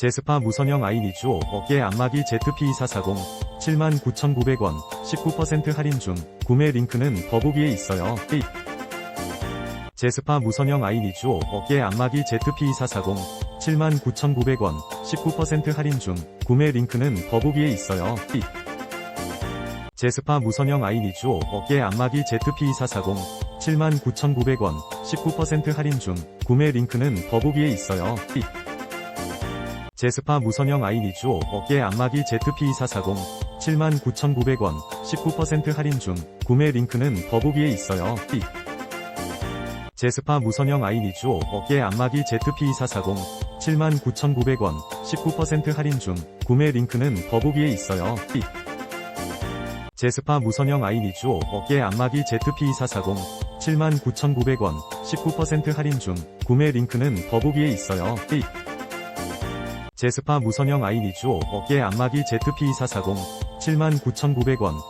제스파 무선형 아이니주오 어깨 안마기 ZP2440 79,900원 19% 할인 중 구매 링크는 더보기에 있어요. 띠. 제스파 무선형 아이니주오 어깨 안마기 ZP2440 79,900원 19% 할인 중 구매 링크는 더보기에 있어요. 띠. 제스파 무선형 아이니주오 어깨 안마기 ZP2440 79,900원 19% 할인 중 구매 링크는 더보기에 있어요. 띠. 제스파 무선형 아이니주오 어깨 안마기 ZP2440 79,900원 19% 할인 중 구매 링크는 더보기에 있어요. 띠. 제스파 무선형 아이니주오 어깨 안마기 ZP2440 79,900원 19% 할인 중 구매 링크는 더보기에 있어요. 띠. 제스파 무선형 아이니주오 어깨 안마기 ZP2440 79,900원 19% 할인 중 구매 링크는 더보기에 있어요. 띠. 제스파 무선형 아이니주오 어깨 안마기 ZP2440 79,900원